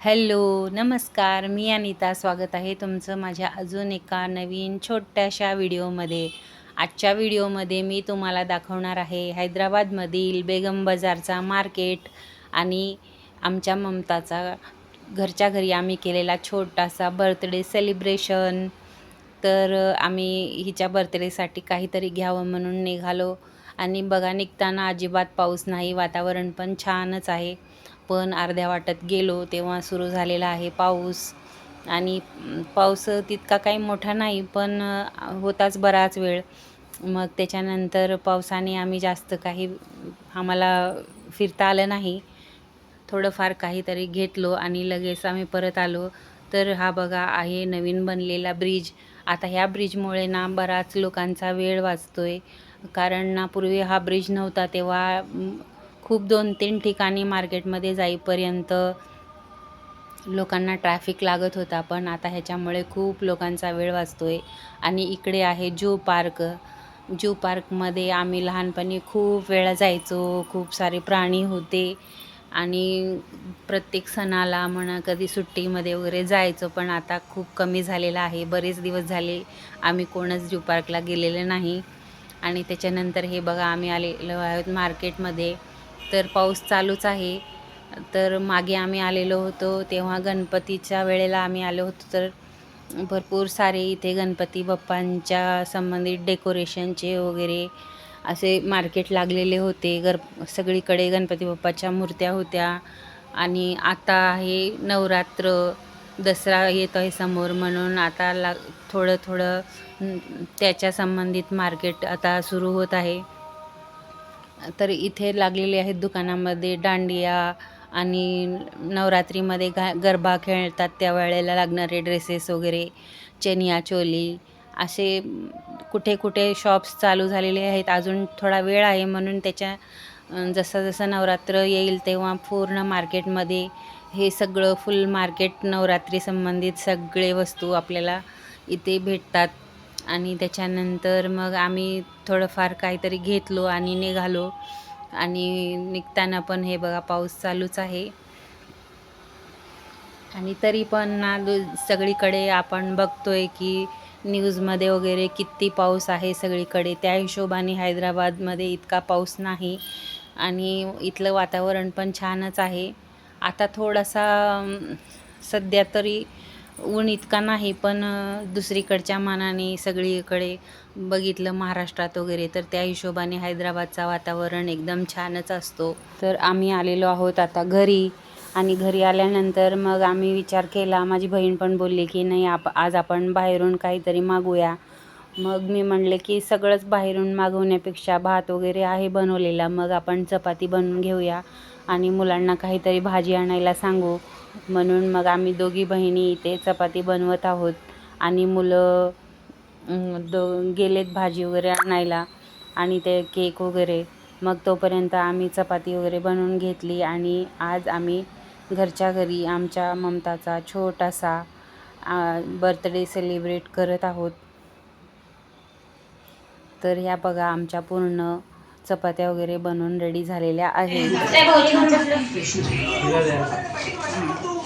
Hello नमस्कार. मी अनिता. स्वागत आहे तुमचं माझ्या अजून एका नवीन छोट्याशा व्हिडिओमध्ये. आजच्या व्हिडिओमध्ये मी तुम्हाला दाखवणार आहे हैदराबादमधील बेगम बाजारचा मार्केट आणि आमच्या ममताचा घरच्या घरी आम्ही केलेला छोटासा बर्थडे सेलिब्रेशन. तर आम्ही हिच्या बर्थडेसाठी काहीतरी घ्यावं म्हणून निघालो. आणि बघा निघताना अजिबात पाऊस नाही वातावरण पण छानच आहे. पण अर्ध्या वाटत गेलो तेव्हा सुरू झालेला आहे पाऊस. आणि पाऊस तितका काही मोठा नाही पण होताच बराच वेळ. मग त्याच्यानंतर पावसाने आम्ही जास्त काही आम्हाला फिरता आलं नाही. थोडंफार काहीतरी घेतलो आणि लगेच आम्ही परत आलो. तर हा बघा आहे नवीन बनलेला ब्रिज. आता ह्या ब्रिजमुळे ना बराच लोकांचा वेळ वाचतो आहे कारण ना पूर्वी हा ब्रिज नव्हता तेव्हा खूप दोन तीन ठिकाणी मार्केटमध्ये जाईपर्यंत लोकांना ट्रॅफिक लागत होता पण आता ह्याच्यामुळे खूप लोकांचा वेळ वाचतो आहे आणि इकडे आहे जू पार्क. जू पार्कमध्ये आम्ही लहानपणी खूप वेळा जायचो खूप सारे प्राणी होते. आणि प्रत्येक सणाला म्हणा कधी सुट्टीमध्ये वगैरे जायचो पण आता खूप कमी झालेलं आहे. बरेच दिवस झाले आम्ही कोणच जू पार्कला गेलेले नाही. आणि त्याच्यानंतर हे बघा आम्ही आलेलो आहोत मार्केटमध्ये. तर पाऊस चालूच आहे. तर मागे आम्ही आलेलो होतो. तेव्हा गणपतीच्या वेळेला आम्ही आलो होतो. तर भरपूर सारे इथे गणपती बाप्पांच्या संबंधित डेकोरेशनचे वगैरे असे मार्केट लागलेले होते. गर सगळीकडे गणपती बाप्पाच्या मूर्त्या होत्या. आणि आता आहे नवरात्र. दसरा येत आहे समोर म्हणून आता ला थोडं थोडं त्याच्या संबंधित मार्केट आता सुरू होत आहे. तर इथे लागलेले आहेत दुकानामध्ये दांडिया आणि नवरात्रीमध्ये गा गरबा खेळतात त्या वेळेला लागणारे ड्रेसेस वगैरे चनिया चोली असे कुठे कुठे शॉप्स चालू झालेले आहेत. अजून थोडा वेळ आहे म्हणून त्याच्या जसं जसं नवरात्र येईल तेव्हा पूर्ण मार्केटमध्ये हे सगळं फुल मार्केट नवरात्री संबंधित सगळे वस्तू आपल्याला इथे भेटतात. आणि त्याच्यानंतर मग आम्ही थोडंफार काहीतरी घेतलो आणि निघालो. आणि निघताना पण हे बघा पाऊस चालूच आहे. आणि तरी पण ना दु सगळीकडे आपण बघतोय की न्यूजमध्ये वगैरे किती पाऊस आहे सगळीकडे. त्या हिशोबाने हैदराबादमध्ये इतका पाऊस नाही. आणि इथलं वातावरण पण छानच आहे. आता थोडासा सध्या तरी ऊन इतका नाही पण दुसरीकडच्या मानाने सगळीकडे बघितलं महाराष्ट्रात वगैरे तर त्या हिशोबाने हैदराबादचा वातावरण एकदम छानच असतो. तर आम्ही आलेलो आहोत आता घरी आणि घरी आल्यानंतर मग आम्ही विचार केला माझी बहीण पण बोलली की नाही आप आज आपण बाहेरून काहीतरी मागूया. मग मी म्हणले की सगळंच बाहेरून मागवण्यापेक्षा भात वगैरे आहे बनवलेला मग आपण चपाती बनवून घेऊया आणि मुलांना काहीतरी भाजी आणायला सांगू. म्हणून मग आम्ही दोघी बहिणी इथे चपाती बनवत आहोत. आणि मुलं दो गेलेत भाजी वगैरे आणायला आणि ते केक वगैरे. मग तोपर्यंत आम्ही चपाती वगैरे बनवून घेतली आणि आज आम्ही घरच्या घरी आमच्या ममताचा छोटासा बर्थडे सेलिब्रेट करत आहोत. तर ह्या बघा आमच्या पूर्ण चपात्या वगैरे बनवून रेडी झालेल्या आहेत.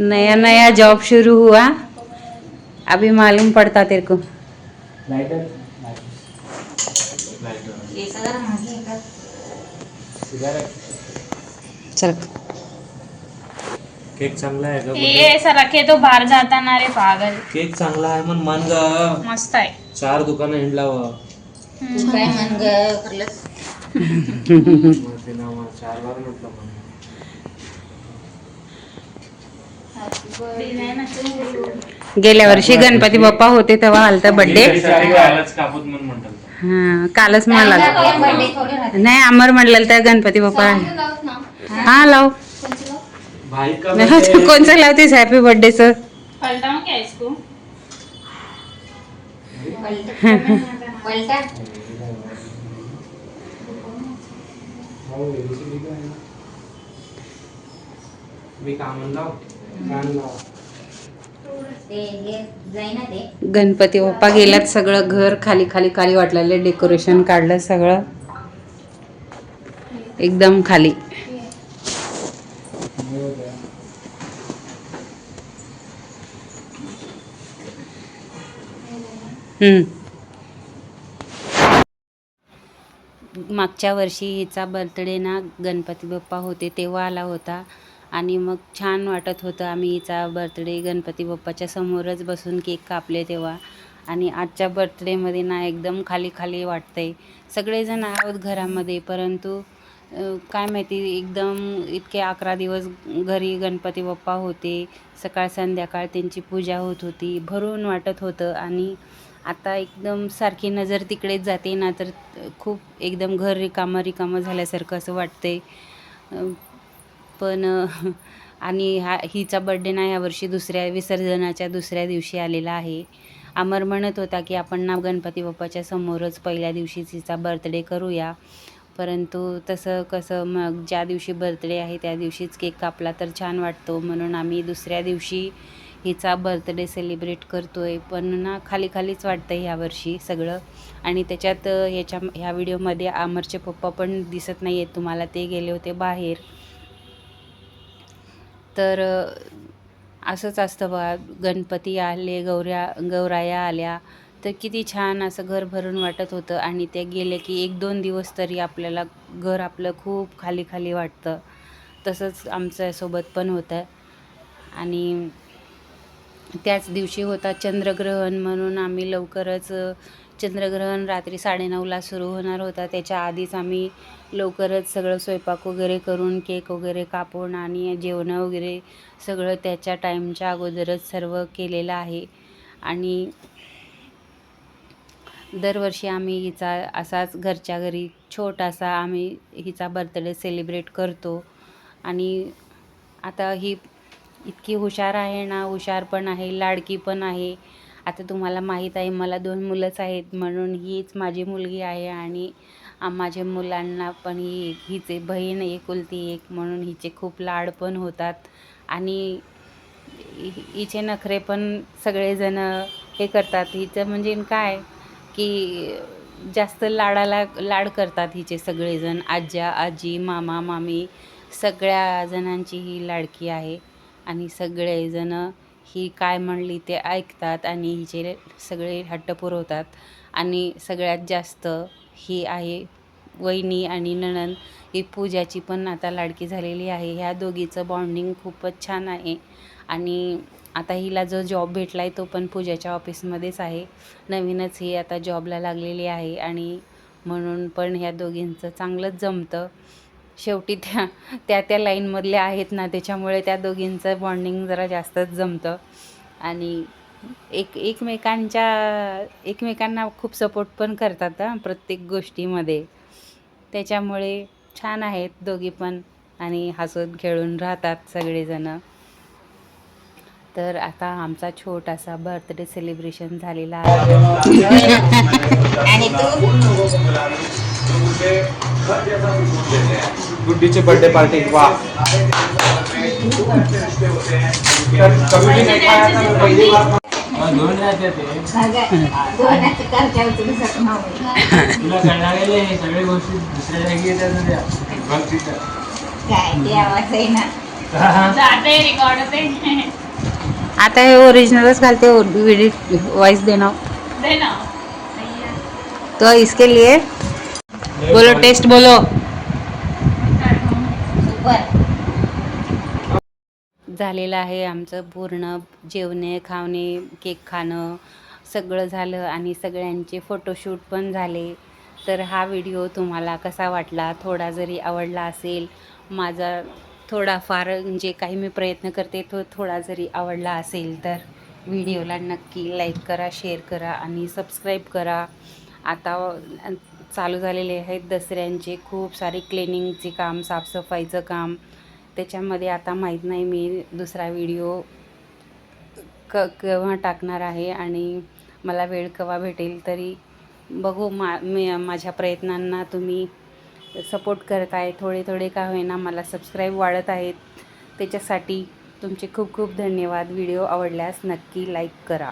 नया नया जॉब शुरू हुआ. अभी मालूम पड़ता तेरे को। चल। केक चांगला आहे का ये ऐसा रखे तो बाहर जाता ना रे पागल। केक चांगला आहे मन मान ग. मस्त आहे. चार दुकानं हिंडलावं तू काय म्हण ग चार बार म्हटलं मन गेल्या वर्षी गणपती बाप्पा होते तेव्हा आलता बर्थडे हा कालच मला बर्थडे राहते. नाही अमर म्हणलेलं त्या गणपती बाप्पा. हा लाव. भाई का कोणचं लावतेस? हॅपी क्या इसको पलटा. मी का म्हणलो गणपती बाप्पा गेल्यात सगळं घर खाली खाली खाली वाटलेलं डेकोरेशन काढलं सगळं. एकदम खाली. मागच्या वर्षी हिचा बर्थडे ना गणपती बाप्पा होते तेव्हा आला होता. आणि मग छान वाटत होतं. आम्ही हिचा बर्थडे गणपती बाप्पाच्या समोरच बसून केक कापले तेव्हा. आणि आजच्या बर्थडेमध्ये ना एकदम खाली खाली वाटतंय. सगळेजण आहोत घरामध्ये परंतु काय माहिती एकदम इतके अकरा दिवस घरी गणपती बाप्पा होते. सकाळ संध्याकाळ त्यांची पूजा होत होती. भरून वाटत होतं आणि आता एकदम सारखी नजर तिकडेच जाते ना तर खूप एकदम घर रिकामं रिकामं झाल्यासारखं असं वाटतंय. पण आणि हा हिचा बड्डे ना यावर्षी दुसऱ्या विसर्जनाच्या दुसऱ्या दिवशी आलेला आहे. अमर म्हणत होता की आपण ना गणपती बाप्पाच्या समोरच पहिल्या दिवशीच हिचा बर्थडे करूया. परंतु तसं कसं मग ज्या दिवशी बर्थडे आहे त्या दिवशीच केक कापला तर छान वाटतो. म्हणून आम्ही दुसऱ्या दिवशी हिचा बर्थडे सेलिब्रेट करतो आहे पण ना खाली खालीच वाटतं आहे ह्यावर्षी सगळं. आणि त्याच्यात ह्याच्या ह्या व्हिडिओमध्ये अमरचे पप्पा पण दिसत नाही आहेत तुम्हाला ते गेले होते बाहेर. तर असंच असतं बघा गणपती आले गौऱ्या गौराया आल्या तर किती छान असं घर भरून वाटत होतं आणि ते गेले की एक दोन दिवस तरी आपल्याला घर आपलं खूप खाली खाली वाटतं. तसंच आमच्यासोबत पण होतं. आणि त्याच दिवशी होता चंद्रग्रहण म्हणून आम्ही लवकरच चंद्रग्रहण रात्री साडेनऊला सुरू होणार होता. त्याच्या आधीच आम्ही लवकरच सगळं स्वयंपाक वगैरे करून केक वगैरे कापून आणि जेवणं वगैरे सगळं त्याच्या टाईमच्या अगोदरच सर्व केलेलं आहे. आणि दरवर्षी आम्ही हिचा असाच घरच्या घरी छोटासा आम्ही हिचा बर्थडे सेलिब्रेट करतो. आणि आता ही इतकी हुशार आहे ना हुशार पण आहे लाडकी पण आहे. आता तुम्हाला माहीत आहे मला दोन मुलंच आहेत. म्हणून हीच माझी मुलगी आहे आणि माझ्या मुलांना पण ही हिचे बहीण एकुलती एक. म्हणून हिचे खूप लाड पण होतात. आणि हिचे नखरे पण सगळेजण हे करतात. हिचं म्हणजे काय की जास्त लाडाला लाड करतात हिचे सगळेजण. आज्या आजी मामा मामी सगळ्या जणांची ही लाडकी आहे. आणि सगळेजणं ही काय म्हणली ते ऐकतात आणि हिचे सगळे हट्ट पुरवतात. आणि सगळ्यात जास्त ही आहे वहिनी आणि नणंद. ही पूजाची पण आता लाडकी झालेली आहे. ह्या दोघीचं बॉन्डिंग खूपच छान आहे. आणि आता हिला जो जॉब भेटला आहे तो पण पूजाच्या ऑफिसमध्येच आहे. नवीनच ही आता जॉबला लागलेली आहे. आणि म्हणून पण ह्या दोघींचं चांगलंच जमतं. शेवटी त्या त्या त्या लाईनमधल्या आहेत ना त्याच्यामुळे त्या दोघींचं बॉन्डिंग जरा जास्तच जमतं. आणि एक एकमेकांच्या एकमेकांना खूप सपोर्ट पण करतात प्रत्येक गोष्टीमध्ये. त्याच्यामुळे छान आहेत दोघी पण आणि हसून खेळून राहतात सगळेजणं. तर आता आमचा छोटासा बर्थडे सेलिब्रेशन झालेला आहे. आणि तू? गुड्डीची बर्थडे पार्टी वा. गोष्टी दुसऱ्या जागी येतात आता हे ओरिजिनलच घालते वॉइस देना दे ना तो इसके लिए. बोलो टेस्ट बोलो. झालेलं आहे आमचं पूर्ण जेवणे खावणे केक खाणं सगळं झालं आणि सगळ्यांचे फोटोशूट पण झाले. तर हा व्हिडिओ तुम्हाला कसा वाटला? थोडा जरी आवडला असेल माझा थोडाफार जे काही मी प्रयत्न करते तो थोडा जरी आवडला असेल तर व्हिडिओला नक्की लाईक करा शेअर करा आणि सबस्क्राईब करा. आता चालू झालेले आहेत दसऱ्यांचे. खूप सारे क्लिनिंगचे काम साफसफाईचं काम. त्याच्यामध्ये आता माहीत नाही मी दुसरा व्हिडिओ क केव्हा टाकणार आहे आणि मला वेळ केव्हा भेटेल तरी बघू. मा मी माझ्या प्रयत्नांना तुम्ही सपोर्ट करत आहे थोडे थोडे का होईना मला सबस्क्राईब वाढत आहेत. त्याच्यासाठी तुमचे खूप खूप धन्यवाद. व्हिडिओ आवडल्यास नक्की लाईक करा.